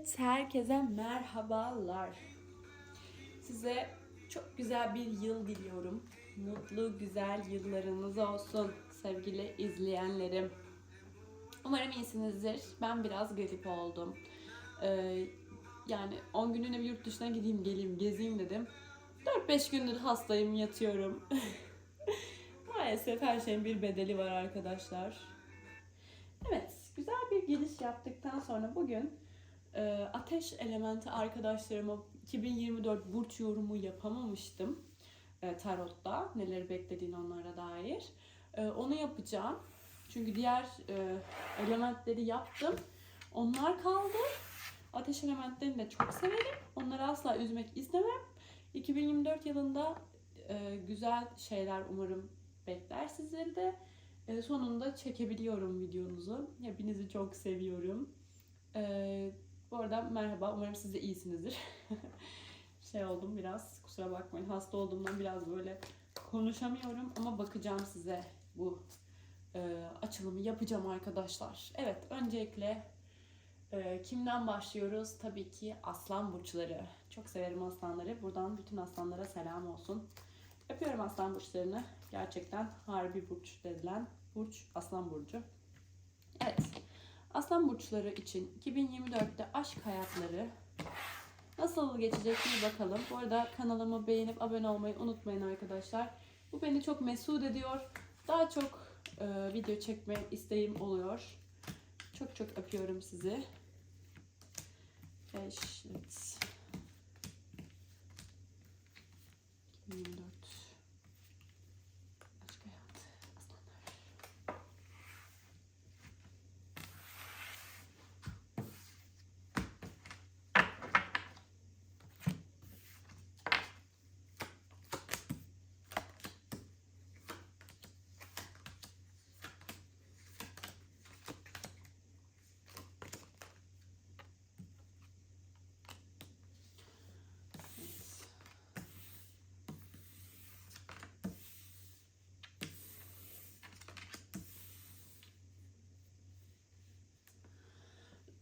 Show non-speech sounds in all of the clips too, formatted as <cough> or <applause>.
Evet, herkese merhabalar. Size çok güzel bir yıl diliyorum. Mutlu, güzel yıllarınız olsun sevgili izleyenlerim. Umarım iyisinizdir. Ben biraz grip oldum. Ee, yani 10 günlüğüne bir yurt dışına gideyim, geleyim, gezeyim dedim. 4-5 gündür hastayım, yatıyorum. <laughs> Maalesef her şeyin bir bedeli var arkadaşlar. Evet, güzel bir giriş yaptıktan sonra bugün e, ateş elementi arkadaşlarıma 2024 burç yorumu yapamamıştım e, tarotta. Neleri beklediğini onlara dair. E, onu yapacağım. Çünkü diğer e, elementleri yaptım. Onlar kaldı. Ateş elementlerini de çok severim. Onları asla üzmek istemem. 2024 yılında e, güzel şeyler umarım bekler sizleri de. E, sonunda çekebiliyorum videonuzu. Hepinizi çok seviyorum. E, bu arada merhaba. Umarım siz de iyisinizdir. <laughs> şey oldum biraz. Kusura bakmayın. Hasta olduğumdan biraz böyle konuşamıyorum. Ama bakacağım size bu e, açılımı yapacağım arkadaşlar. Evet. Öncelikle e, kimden başlıyoruz? Tabii ki aslan burçları. Çok severim aslanları. Buradan bütün aslanlara selam olsun. Yapıyorum aslan burçlarını. Gerçekten harbi burç dedilen burç aslan burcu. Evet. Aslan burçları için 2024'te aşk hayatları nasıl geçecek bir bakalım. Bu arada kanalımı beğenip abone olmayı unutmayın arkadaşlar. Bu beni çok mesut ediyor. Daha çok e, video çekme isteğim oluyor. Çok çok öpüyorum sizi. Evet. 2024 Aşk hayatı aslanlar.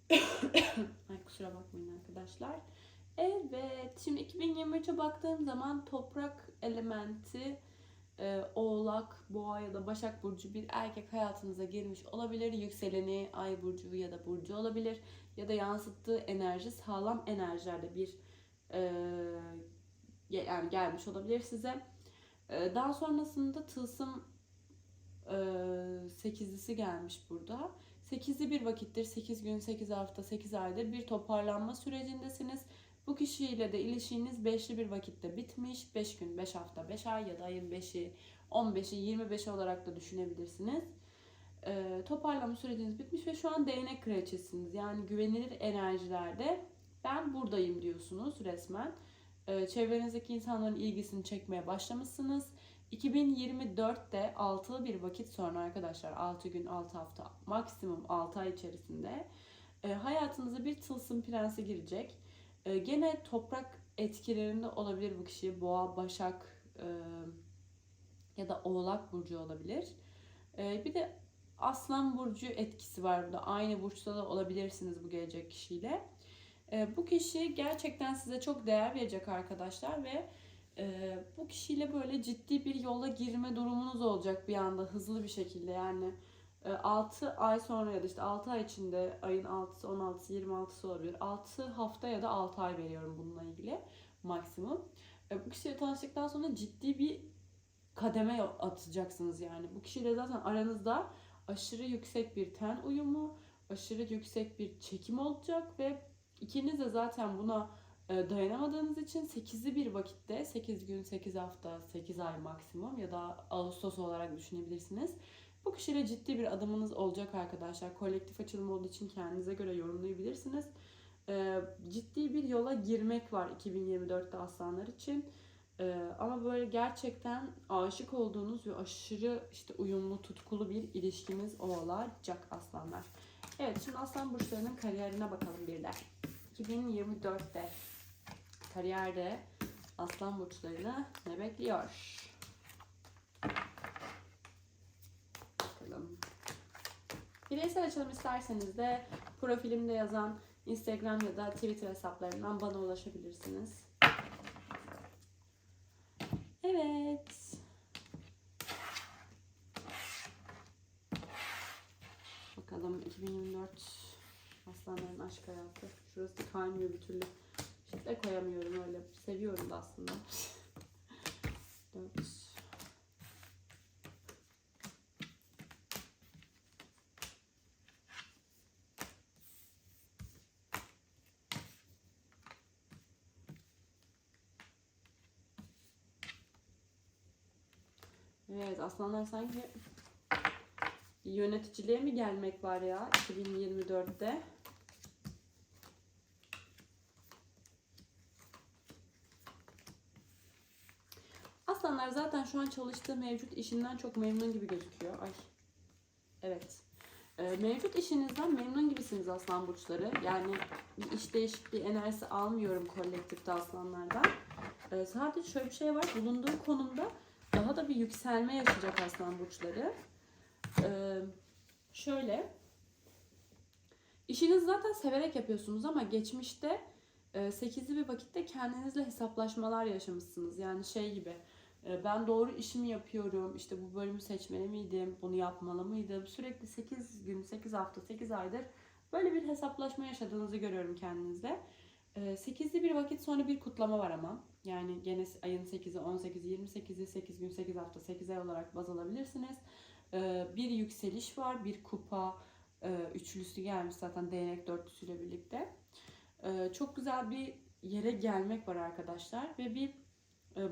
Evet. Ay kusura bakmayın arkadaşlar. Evet, şimdi 2023'e baktığım zaman toprak elementi e, Oğlak, Boğa ya da Başak Burcu bir erkek hayatınıza girmiş olabilir. Yükseleni Ay Burcu ya da Burcu olabilir. Ya da yansıttığı enerji sağlam enerjilerde bir e, yani gelmiş olabilir size. E, daha sonrasında tılsım e, sekizlisi gelmiş burada. 8'li bir vakittir, 8 gün, 8 hafta, 8 aydır bir toparlanma sürecindesiniz. Bu kişiyle de ilişkiniz 5'li bir vakitte bitmiş. 5 gün, 5 hafta, 5 ay ya da ayın 5'i, 15'i, 25'i olarak da düşünebilirsiniz. Ee, toparlama süreciniz bitmiş ve şu an değnek kraliçesiniz. Yani güvenilir enerjilerde ben buradayım diyorsunuz resmen. Ee, çevrenizdeki insanların ilgisini çekmeye başlamışsınız. 2024'te 6 bir vakit sonra arkadaşlar 6 gün 6 hafta maksimum 6 ay içerisinde e, hayatınıza bir tılsım prensi girecek. E, gene toprak etkilerinde olabilir bu kişi. Boğa, Başak e, ya da Oğlak burcu olabilir. E, bir de Aslan burcu etkisi var burada. Aynı burçta da olabilirsiniz bu gelecek kişiyle. E, bu kişi gerçekten size çok değer verecek arkadaşlar ve ee, bu kişiyle böyle ciddi bir yola girme durumunuz olacak bir anda hızlı bir şekilde. Yani e, 6 ay sonra ya da işte 6 ay içinde ayın 6'sı 16'sı 26'sı olabilir. 6 hafta ya da 6 ay veriyorum bununla ilgili maksimum. E, bu kişiyle tanıştıktan sonra ciddi bir kademe atacaksınız yani. Bu kişiyle zaten aranızda aşırı yüksek bir ten uyumu aşırı yüksek bir çekim olacak ve ikiniz de zaten buna dayanamadığınız için 8'li bir vakitte 8 gün, 8 hafta, 8 ay maksimum ya da Ağustos olarak düşünebilirsiniz. Bu kişiyle ciddi bir adımınız olacak arkadaşlar. Kolektif açılım olduğu için kendinize göre yorumlayabilirsiniz. E, ciddi bir yola girmek var 2024'te aslanlar için. E, ama böyle gerçekten aşık olduğunuz ve aşırı işte uyumlu, tutkulu bir ilişkiniz olacak aslanlar. Evet şimdi aslan burçlarının kariyerine bakalım bir de. 2024'te kariyerde aslan burçlarını ne bekliyor? Bakalım. Bireysel açılım isterseniz de profilimde yazan Instagram ya da Twitter hesaplarından bana ulaşabilirsiniz. Evet. Bakalım 2024 Aslanların aşk hayatı. Şurası kaynıyor bir türlü. Şifre koyamıyorum öyle. Seviyorum da aslında. 4 Evet aslanlar sanki yöneticiliğe mi gelmek var ya 2024'te? Aslanlar zaten şu an çalıştığı mevcut işinden çok memnun gibi gözüküyor. Ay. Evet. Ee, mevcut işinizden memnun gibisiniz aslan burçları. Yani bir iş değişikliği enerjisi almıyorum kolektifte aslanlardan. Ee, sadece şöyle bir şey var. Bulunduğu konumda daha da bir yükselme yaşayacak aslan burçları. Ee, şöyle. İşinizi zaten severek yapıyorsunuz ama geçmişte e, 8'li bir vakitte kendinizle hesaplaşmalar yaşamışsınız. Yani şey gibi e, ben doğru işimi yapıyorum, işte bu bölümü seçmeli miydim, bunu yapmalı mıydım? Sürekli 8 gün, 8 hafta, 8 aydır böyle bir hesaplaşma yaşadığınızı görüyorum kendinizde. 8'li bir vakit sonra bir kutlama var ama. Yani gene ayın 8'i, 18'i, 28'i, 8 gün, 8 hafta, 8 ay olarak baz alabilirsiniz. Ee, Bir yükseliş var, bir kupa e, üçlüsü gelmiş zaten değnek dörtlüsüyle birlikte. Ee, Çok güzel bir yere gelmek var arkadaşlar ve bir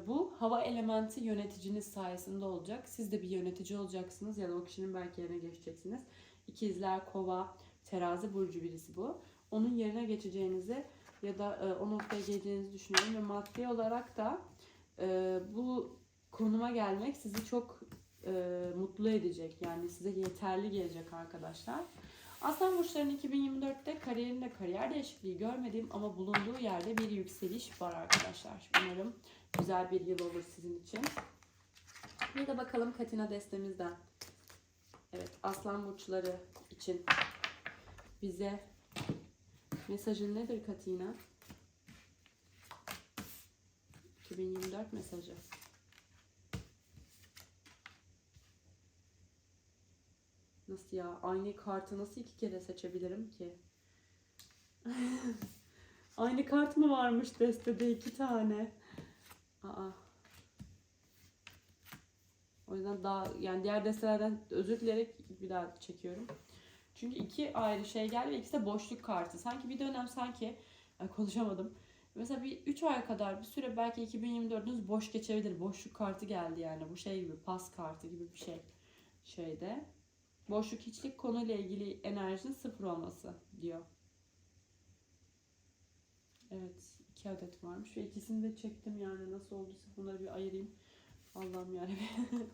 bu hava elementi yöneticiniz sayesinde olacak. Siz de bir yönetici olacaksınız ya da o kişinin belki yerine geçeceksiniz. İkizler, kova, terazi burcu birisi bu. Onun yerine geçeceğinizi ya da e, o noktaya geleceğinizi düşünüyorum ve maddi olarak da e, bu konuma gelmek sizi çok e, mutlu edecek. Yani size yeterli gelecek arkadaşlar. Aslan burçlarının 2024'te kariyerinde kariyer değişikliği görmediğim ama bulunduğu yerde bir yükseliş var arkadaşlar. Umarım güzel bir yıl olur sizin için. Bir de bakalım Katina destemizden. Evet, aslan burçları için bize mesajın nedir Katina? 2024 mesajı. Nasıl ya? Aynı kartı nasıl iki kere seçebilirim ki? <laughs> Aynı kart mı varmış destede iki tane? Aa. O yüzden daha yani diğer destelerden özür dileyerek bir daha çekiyorum. Çünkü iki ayrı şey geldi ve ikisi de boşluk kartı. Sanki bir dönem sanki <laughs> ay konuşamadım. Mesela bir 3 ay kadar bir süre belki 2024'ünüz boş geçebilir. Boşluk kartı geldi yani. Bu şey gibi pas kartı gibi bir şey şeyde. Boşluk hiçlik konuyla ilgili enerjinin sıfır olması diyor. Evet iki adet varmış ve ikisini de çektim yani nasıl olduysa bunları bir ayırayım. Allah'ım yarabbim. <laughs>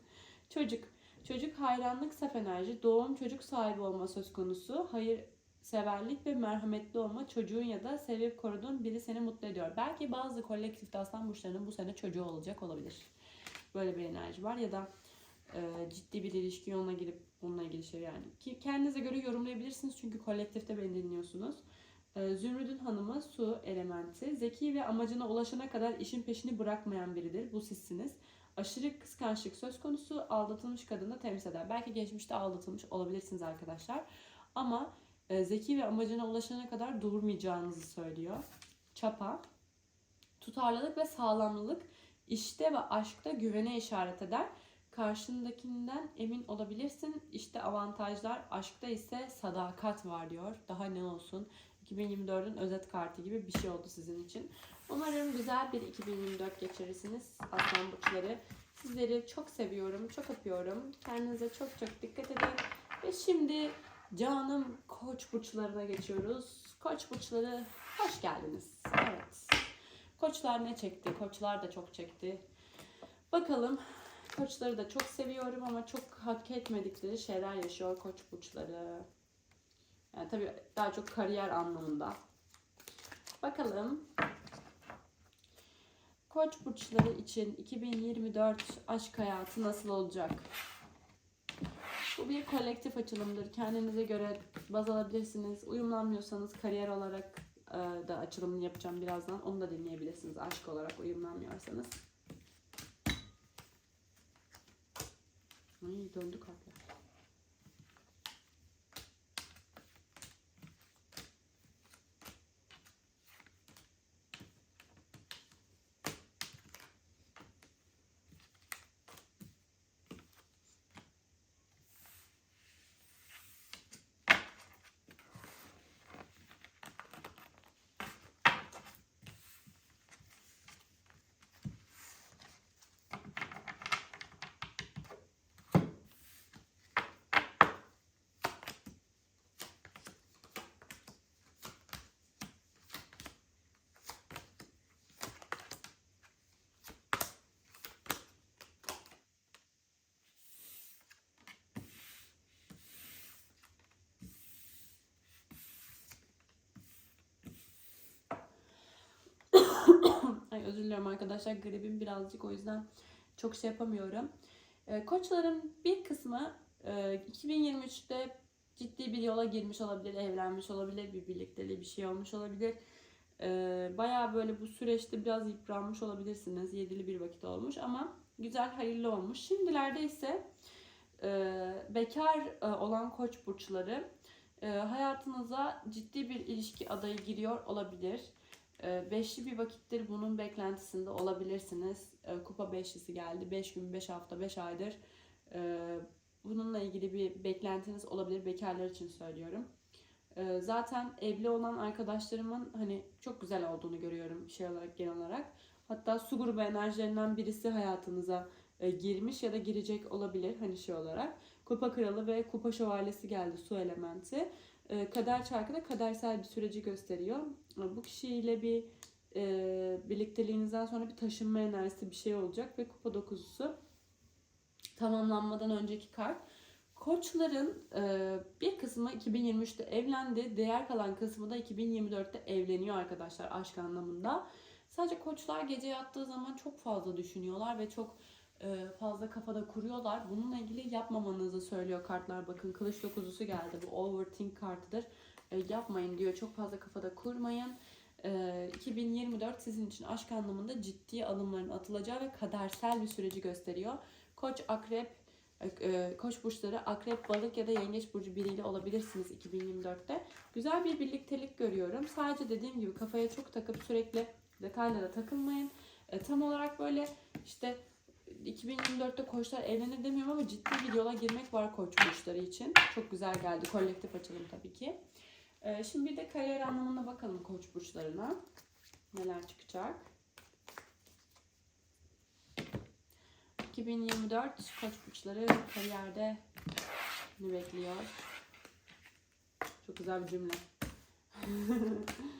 Çocuk. Çocuk hayranlık, saf enerji, doğum, çocuk sahibi olma söz konusu. Hayır, severlik ve merhametli olma çocuğun ya da sevip koruduğun biri seni mutlu ediyor. Belki bazı kolektifte aslan burçlarının bu sene çocuğu olacak olabilir. Böyle bir enerji var ya da e, ciddi bir ilişki yoluna girip bununla ilgili şey yani. Ki kendinize göre yorumlayabilirsiniz çünkü kolektifte beni dinliyorsunuz. E, Zümrüd'ün hanımı su elementi. Zeki ve amacına ulaşana kadar işin peşini bırakmayan biridir. Bu sizsiniz. Aşırı kıskançlık söz konusu aldatılmış kadını temsil eder. Belki geçmişte aldatılmış olabilirsiniz arkadaşlar. Ama e, zeki ve amacına ulaşana kadar durmayacağınızı söylüyor. Çapa, tutarlılık ve sağlamlılık işte ve aşkta güvene işaret eder. Karşındakinden emin olabilirsin. İşte avantajlar, aşkta ise sadakat var diyor. Daha ne olsun? 2024'ün özet kartı gibi bir şey oldu sizin için. Umarım güzel bir 2024 geçirirsiniz aslan burçları. Sizleri çok seviyorum, çok öpüyorum. Kendinize çok çok dikkat edin. Ve şimdi canım koç burçlarına geçiyoruz. Koç burçları hoş geldiniz. Evet. Koçlar ne çekti? Koçlar da çok çekti. Bakalım. Koçları da çok seviyorum ama çok hak etmedikleri şeyler yaşıyor koç burçları. Yani tabii daha çok kariyer anlamında. Bakalım. Koç burçları için 2024 aşk hayatı nasıl olacak? Bu bir kolektif açılımdır. Kendinize göre baz alabilirsiniz. Uyumlanmıyorsanız kariyer olarak e, da açılımını yapacağım birazdan. Onu da dinleyebilirsiniz aşk olarak uyumlanmıyorsanız. Ay döndü kartlar. Ay özür dilerim arkadaşlar gribim birazcık o yüzden çok şey yapamıyorum. Ee, koçların bir kısmı e, 2023'te ciddi bir yola girmiş olabilir, evlenmiş olabilir, bir birlikteliği bir şey olmuş olabilir. Ee, bayağı böyle bu süreçte biraz yıpranmış olabilirsiniz. Yedili bir vakit olmuş ama güzel hayırlı olmuş. Şimdilerde ise e, bekar e, olan koç burçları e, hayatınıza ciddi bir ilişki adayı giriyor olabilir. E, Beşli bir vakittir bunun beklentisinde olabilirsiniz. E, Kupa beşlisi geldi. 5 gün, 5 hafta, 5 aydır. E, Bununla ilgili bir beklentiniz olabilir. Bekarlar için söylüyorum. Zaten evli olan arkadaşlarımın hani çok güzel olduğunu görüyorum şey olarak genel olarak. Hatta su grubu enerjilerinden birisi hayatınıza e, girmiş ya da girecek olabilir hani şey olarak. Kupa kralı ve kupa şövalyesi geldi su elementi. E, kader çarkı da kadersel bir süreci gösteriyor. E, Bu kişiyle bir e, birlikteliğinizden sonra bir taşınma enerjisi bir şey olacak ve kupa dokuzusu tamamlanmadan önceki kart. Koçların e, bir kısmı 2023'te evlendi. Diğer kalan kısmı da 2024'te evleniyor arkadaşlar aşk anlamında. Sadece koçlar gece yattığı zaman çok fazla düşünüyorlar ve çok fazla kafada kuruyorlar. Bununla ilgili yapmamanızı söylüyor kartlar. Bakın kılıç dokuzusu geldi. Bu overthink kartıdır. E, yapmayın diyor. Çok fazla kafada kurmayın. E, 2024 sizin için aşk anlamında ciddi adımların atılacağı ve kadersel bir süreci gösteriyor. Koç, akrep, e, koç burçları akrep, balık ya da yengeç burcu biriyle olabilirsiniz 2024'te. Güzel bir birliktelik görüyorum. Sadece dediğim gibi kafaya çok takıp sürekli detaylara takılmayın. E, tam olarak böyle işte 2024'te koçlar evlenir demiyorum ama ciddi bir yola girmek var koç burçları için. Çok güzel geldi. Kolektif açılım tabii ki. Ee, şimdi bir de kariyer anlamına bakalım koç burçlarına. Neler çıkacak? 2024 koç burçları kariyerde ne bekliyor? Çok güzel bir cümle. <laughs>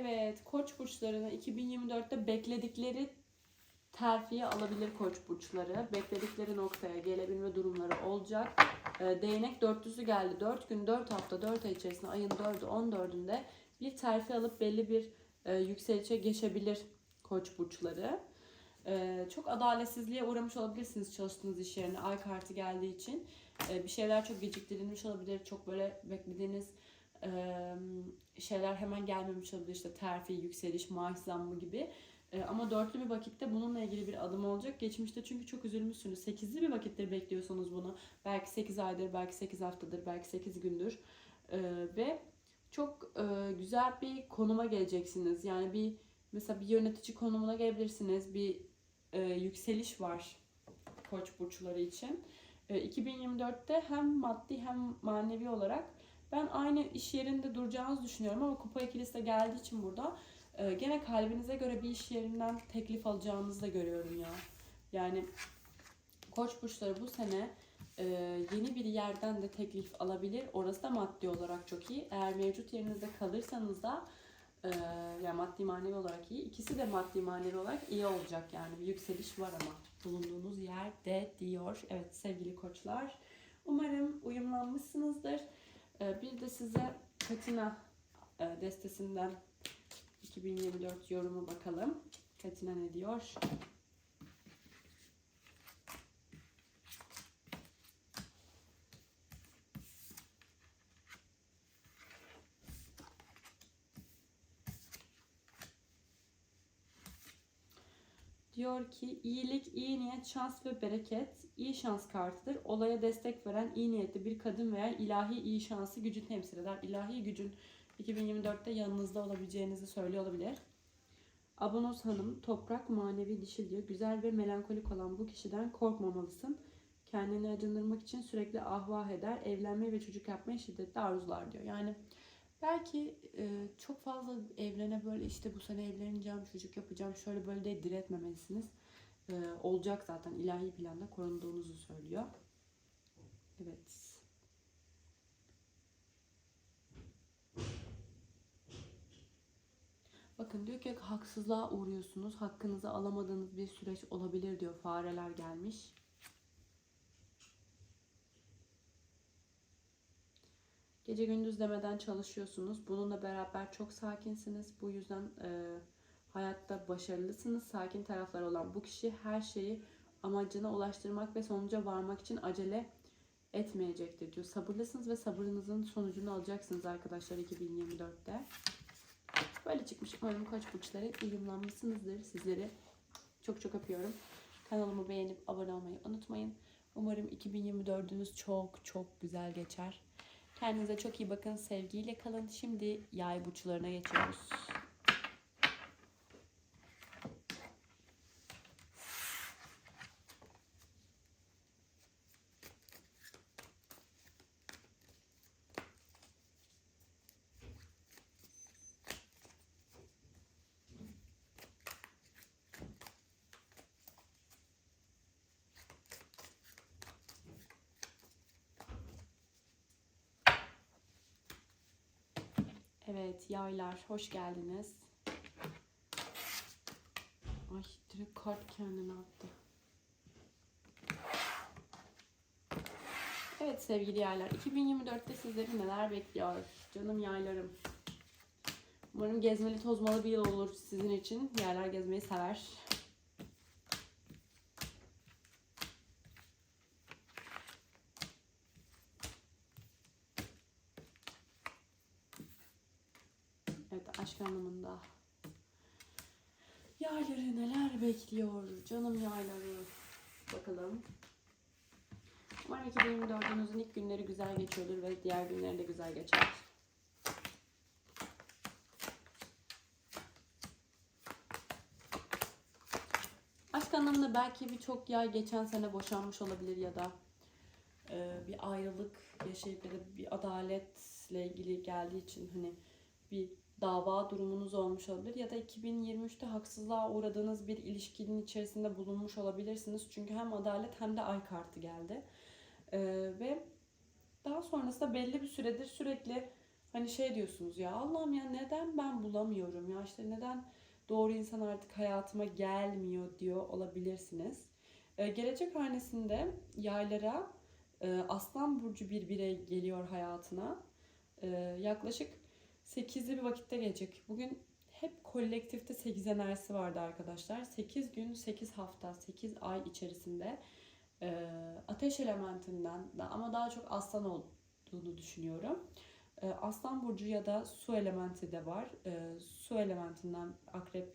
Evet, koç burçlarına 2024'te bekledikleri terfiye alabilir koç burçları. Bekledikleri noktaya gelebilme durumları olacak. Ee, Değnek dörtlüsü geldi. 4 gün, 4 hafta, 4 ay içerisinde ayın 4'ü, 14'ünde bir terfi alıp belli bir e, yükselişe geçebilir koç burçları. Ee, çok adaletsizliğe uğramış olabilirsiniz çalıştığınız iş yerine ay kartı geldiği için. Ee, bir şeyler çok geciktirilmiş olabilir. Çok böyle beklediğiniz şeyler hemen gelmemiş olabilir. İşte terfi, yükseliş, maaş zammı gibi. Ama dörtlü bir vakitte bununla ilgili bir adım olacak. Geçmişte çünkü çok üzülmüşsünüz. Sekizli bir vakittir bekliyorsunuz bunu. Belki 8 aydır, belki 8 haftadır, belki 8 gündür. Ve çok güzel bir konuma geleceksiniz. Yani bir mesela bir yönetici konumuna gelebilirsiniz. Bir yükseliş var koç burçları için. E, 2024'te hem maddi hem manevi olarak ben aynı iş yerinde duracağınızı düşünüyorum ama kupa ikilisi de geldiği için burada e, gene kalbinize göre bir iş yerinden teklif alacağınızı da görüyorum ya. Yani koç burçları bu sene e, yeni bir yerden de teklif alabilir. Orası da maddi olarak çok iyi. Eğer mevcut yerinizde kalırsanız da e, yani maddi manevi olarak iyi. İkisi de maddi manevi olarak iyi olacak yani. Bir yükseliş var ama bulunduğunuz yerde diyor. Evet sevgili koçlar. Umarım uyumlanmışsınızdır. E, bir de size Katina e, destesinden 2024 yorumu bakalım. Katina ne diyor? Diyor ki iyilik, iyi niyet, şans ve bereket iyi şans kartıdır. Olaya destek veren iyi niyetli bir kadın veya ilahi iyi şansı gücü temsil eder. İlahi gücün 2024'te yanınızda olabileceğinizi söylüyor olabilir. Abonos Hanım, toprak manevi dişil diyor. Güzel ve melankolik olan bu kişiden korkmamalısın. Kendini acındırmak için sürekli ahvah eder. Evlenmeyi ve çocuk yapmayı şiddetle arzular diyor. Yani belki e, çok fazla evrene böyle işte bu sene evleneceğim, çocuk yapacağım, şöyle böyle de diretmemelisiniz. E, olacak zaten ilahi planda korunduğunuzu söylüyor. Evet. Bakın diyor ki haksızlığa uğruyorsunuz. Hakkınızı alamadığınız bir süreç olabilir diyor. Fareler gelmiş. Gece gündüz demeden çalışıyorsunuz. Bununla beraber çok sakinsiniz. Bu yüzden e, hayatta başarılısınız. Sakin tarafları olan bu kişi her şeyi amacına ulaştırmak ve sonuca varmak için acele etmeyecektir diyor. Sabırlısınız ve sabırınızın sonucunu alacaksınız arkadaşlar 2024'te. Böyle çıkmış. Umarım koç burçları uyumlanmışsınızdır. Sizleri çok çok öpüyorum. Kanalımı beğenip abone olmayı unutmayın. Umarım 2024'ünüz çok çok güzel geçer. Kendinize çok iyi bakın. Sevgiyle kalın. Şimdi yay burçlarına geçiyoruz. Evet yaylar hoş geldiniz. Ay direkt kart kendine attı. Evet sevgili yaylar 2024'te sizleri neler bekliyor? Canım yaylarım. Umarım gezmeli tozmalı bir yıl olur sizin için. Yaylar gezmeyi sever. Evet aşk anlamında. Yayları neler bekliyor canım yayları. Bakalım. Umarım 2024'ünüzün ilk günleri güzel geçiyordur ve diğer günleri de güzel geçer. Aşk anlamında belki birçok yay geçen sene boşanmış olabilir ya da e, bir ayrılık yaşayıp ya da bir adaletle ilgili geldiği için hani bir dava durumunuz olmuş olabilir ya da 2023'te haksızlığa uğradığınız bir ilişkinin içerisinde bulunmuş olabilirsiniz. Çünkü hem adalet hem de ay kartı geldi. Ee, ve daha sonrasında belli bir süredir sürekli hani şey diyorsunuz ya Allah'ım ya neden ben bulamıyorum ya işte neden doğru insan artık hayatıma gelmiyor diyor olabilirsiniz. Ee, gelecek hanesinde yaylara e, Aslan Burcu bir birey geliyor hayatına. Ee, yaklaşık 8'li bir vakitte gelecek. Bugün hep kolektifte 8 enerjisi vardı arkadaşlar. 8 gün, 8 hafta, 8 ay içerisinde e, ateş elementinden de ama daha çok aslan olduğunu düşünüyorum. E, aslan burcu ya da su elementi de var. E, su elementinden akrep,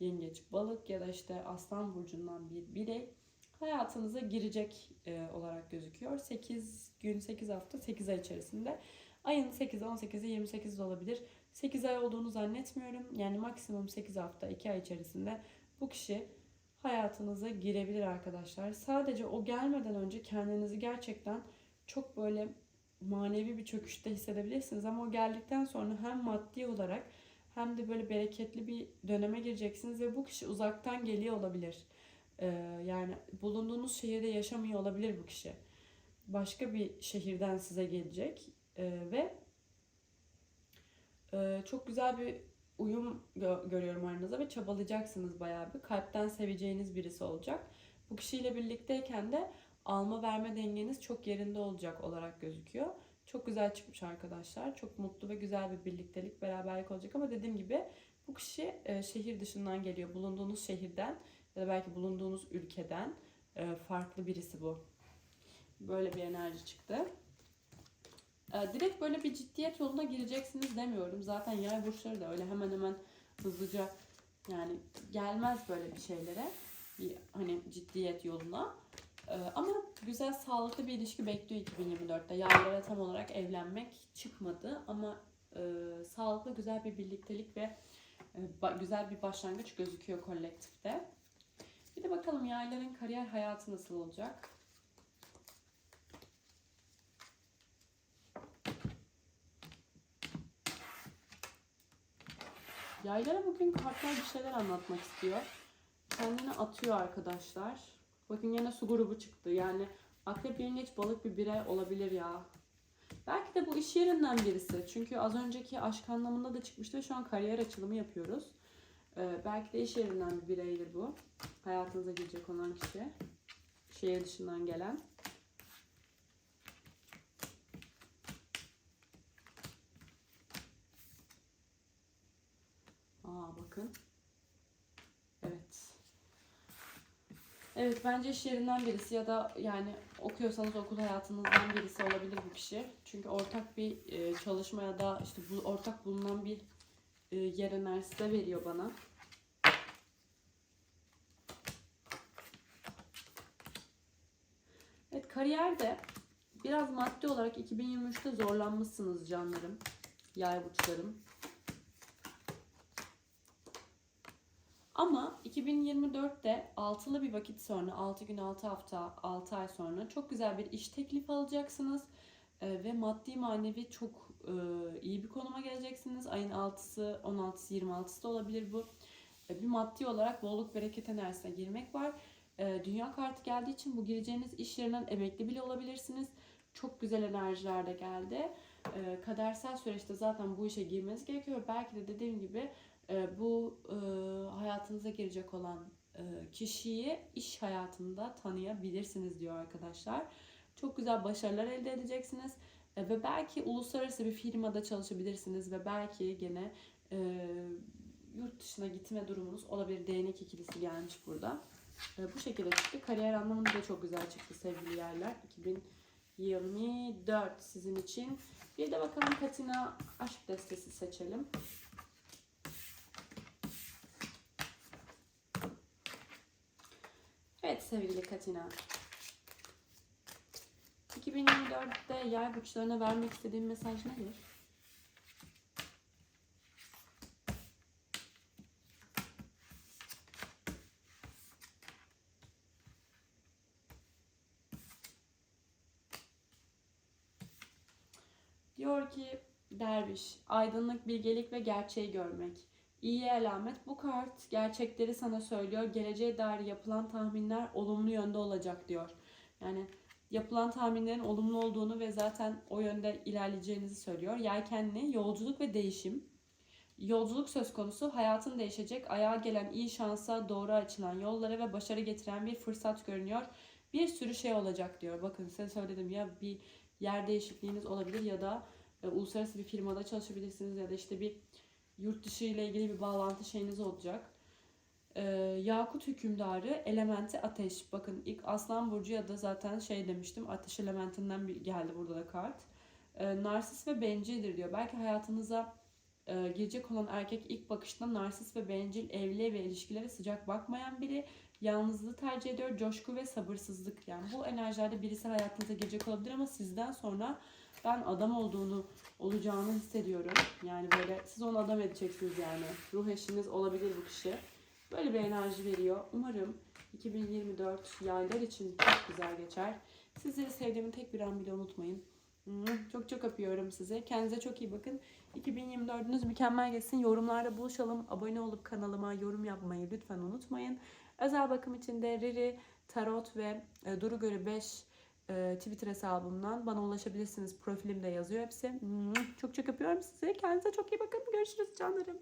yengeç, balık ya da işte aslan burcundan bir birey hayatınıza girecek e, olarak gözüküyor. 8 gün, 8 hafta, 8 ay içerisinde. Ayın 8'i, 18'i, 28'i de olabilir. 8 ay olduğunu zannetmiyorum. Yani maksimum 8 hafta, 2 ay içerisinde bu kişi hayatınıza girebilir arkadaşlar. Sadece o gelmeden önce kendinizi gerçekten çok böyle manevi bir çöküşte hissedebilirsiniz. Ama o geldikten sonra hem maddi olarak hem de böyle bereketli bir döneme gireceksiniz ve bu kişi uzaktan geliyor olabilir. Ee, yani bulunduğunuz şehirde yaşamıyor olabilir bu kişi. başka bir şehirden size gelecek Ee, ve e, çok güzel bir uyum gö- görüyorum aranızda ve çabalayacaksınız bayağı bir. Kalpten seveceğiniz birisi olacak. Bu kişiyle birlikteyken de alma verme dengeniz çok yerinde olacak olarak gözüküyor. Çok güzel çıkmış arkadaşlar. Çok mutlu ve güzel bir birliktelik, beraberlik olacak ama dediğim gibi bu kişi e, şehir dışından geliyor. Bulunduğunuz şehirden ya da belki bulunduğunuz ülkeden e, farklı birisi bu. Böyle bir enerji çıktı. E, direkt böyle bir ciddiyet yoluna gireceksiniz demiyorum. Zaten yay burçları da öyle hemen hemen hızlıca yani gelmez böyle bir şeylere. Bir hani ciddiyet yoluna. E, ama güzel sağlıklı bir ilişki bekliyor 2024'te. Yaylara tam olarak evlenmek çıkmadı ama e, sağlıklı güzel bir birliktelik ve e, güzel bir başlangıç gözüküyor kolektifte. Bir de bakalım yayların kariyer hayatı nasıl olacak? Yaylara bugün kartlar bir şeyler anlatmak istiyor. Kendini atıyor arkadaşlar. Bakın yine su grubu çıktı. Yani akrep, yengeç, balık bir birey olabilir ya. Belki de bu iş yerinden birisi. Çünkü az önceki aşk anlamında da çıkmıştı şu an kariyer açılımı yapıyoruz. Ee, belki de iş yerinden bir bireydir bu. Hayatınıza girecek olan kişi. Şehir dışından gelen. Aa bakın. Evet. Evet bence iş yerinden birisi ya da yani okuyorsanız okul hayatınızdan birisi olabilir bu kişi. Çünkü ortak bir e, çalışma ya da işte bu ortak bulunan bir e, yer enerjisi de veriyor bana. Evet kariyerde biraz maddi olarak 2023'te zorlanmışsınız canlarım. Yay burçlarım. Ama 2024'te altılı bir vakit sonra, 6 gün 6 hafta, 6 ay sonra çok güzel bir iş teklifi alacaksınız. Ee, ve maddi manevi çok e, iyi bir konuma geleceksiniz. Ayın 6'sı, 16'sı, 26'sı da olabilir bu. Ee, bir maddi olarak bolluk bereket enerjisine girmek var. Ee, dünya kartı geldiği için bu gireceğiniz iş yerinden emekli bile olabilirsiniz. Çok güzel enerjiler de geldi. Kadersel süreçte zaten bu işe girmeniz gerekiyor. Belki de dediğim gibi bu e, hayatınıza girecek olan e, kişiyi iş hayatında tanıyabilirsiniz diyor arkadaşlar. Çok güzel başarılar elde edeceksiniz E, ve belki uluslararası bir firmada çalışabilirsiniz ve belki gene e, yurt dışına gitme durumunuz olabilir. Değnek ikilisi gelmiş burada. E, bu şekilde çıktı. Kariyer anlamında da çok güzel çıktı sevgili yerler. 2024 sizin için. Bir de bakalım Katina aşk destesi seçelim. Evet sevgili Katina. 2024'te yay burçlarına vermek istediğim mesaj nedir? Diyor ki derviş, aydınlık bilgelik ve gerçeği görmek. İyi alamet. Bu kart gerçekleri sana söylüyor. Geleceğe dair yapılan tahminler olumlu yönde olacak diyor. Yani yapılan tahminlerin olumlu olduğunu ve zaten o yönde ilerleyeceğinizi söylüyor. Yelkenli, yolculuk ve değişim. Yolculuk söz konusu hayatın değişecek, ayağa gelen iyi şansa doğru açılan yollara ve başarı getiren bir fırsat görünüyor. Bir sürü şey olacak diyor. Bakın size söyledim ya bir yer değişikliğiniz olabilir ya da e, uluslararası bir firmada çalışabilirsiniz ya da işte bir yurt dışı ile ilgili bir bağlantı şeyiniz olacak. Ee, Yakut hükümdarı elementi ateş. Bakın ilk Aslan Burcu ya da zaten şey demiştim ateş elementinden bir geldi burada da kart. Ee, narsist ve bencildir diyor. Belki hayatınıza e, girecek olan erkek ilk bakışta narsist ve bencil, evliliğe ve ilişkilere sıcak bakmayan biri. Yalnızlığı tercih ediyor. Coşku ve sabırsızlık. Yani bu enerjilerde birisi hayatınıza girecek olabilir ama sizden sonra ben adam olduğunu olacağını hissediyorum. Yani böyle siz onu adam edeceksiniz yani. Ruh eşiniz olabilir bu kişi. Böyle bir enerji veriyor. Umarım 2024 yaylar için çok güzel geçer. Sizleri sevdiğimi tek bir an bile unutmayın. Çok çok öpüyorum size. Kendinize çok iyi bakın. 2024'ünüz mükemmel geçsin. Yorumlarda buluşalım. Abone olup kanalıma yorum yapmayı lütfen unutmayın. Özel bakım için de Riri, Tarot ve e, Duru Görü 5 e, Twitter hesabımdan bana ulaşabilirsiniz. Profilimde yazıyor hepsi. Çok çok öpüyorum sizi. Kendinize çok iyi bakın. Görüşürüz canlarım.